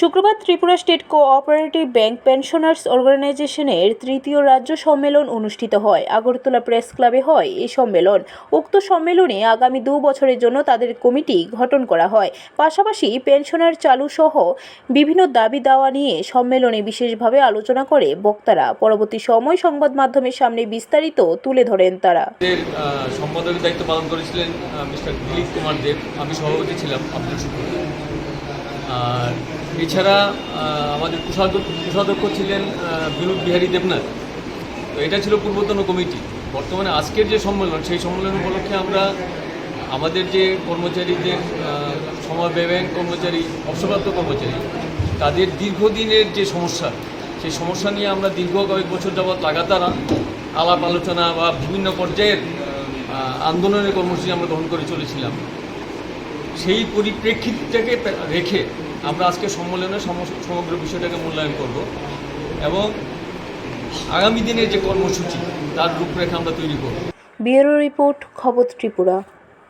শুক্রবার Tripura state cooperative bank pensioners অর্গানাইজেশনের তৃতীয় রাজ্য সম্মেলন অনুষ্ঠিত হয়। আগরতলা প্রেস ক্লাবে হয় এই সম্মেলন। উক্ত সম্মেলনে আগামী দু বছরের জন্য তাদের কমিটি গঠন করা হয়। পাশাপাশি পেনশনার চালু সহ বিভিন্ন দাবি দাওয়া নিয়ে সম্মেলনে বিশেষভাবে আলোচনা করে বক্তারা। পরবর্তী সময় সংবাদ মাধ্যমের সামনে বিস্তারিত তুলে ধরেন তারা। সম্পাদকের দায়িত্ব পালন করেছিলেন মিস্টার দিলীপ কুমার দেব। আমি সভাপতি ছিলাম শুকুর। আর এছাড়া আমাদের কোষাধ্যক্ষ কোষাধ্যক্ষ ছিলেন বিনোদ বিহারী দেবনাথ। তো এটা ছিল পূর্বতন কমিটি। বর্তমানে আজকের যে সম্মেলন, সেই সম্মেলন উপলক্ষে আমরা আমাদের যে কর্মচারীদের ব্যাংক কর্মচারী, অবসরপ্রাপ্ত কর্মচারী, তাদের দীর্ঘদিনের যে সমস্যা, সেই সমস্যা নিয়ে আমরা দীর্ঘ কয়েক বছর যাবৎ লাগাতার আলাপ আলোচনা বা বিভিন্ন পর্যায়ের আন্দোলনের কর্মসূচি আমরা গ্রহণ করে চলেছিলাম। সেই পরিপ্রেক্ষিতটাকে রেখে আমরা আজকে সম্মেলনে সমগ্র বিষয়টাকে মূল্যায়ন করব এবং আগামী দিনের যে কর্মসূচি, তার রূপরেখা আমরা তৈরি করব। ব্যুরো রিপোর্ট, খবর ত্রিপুরা।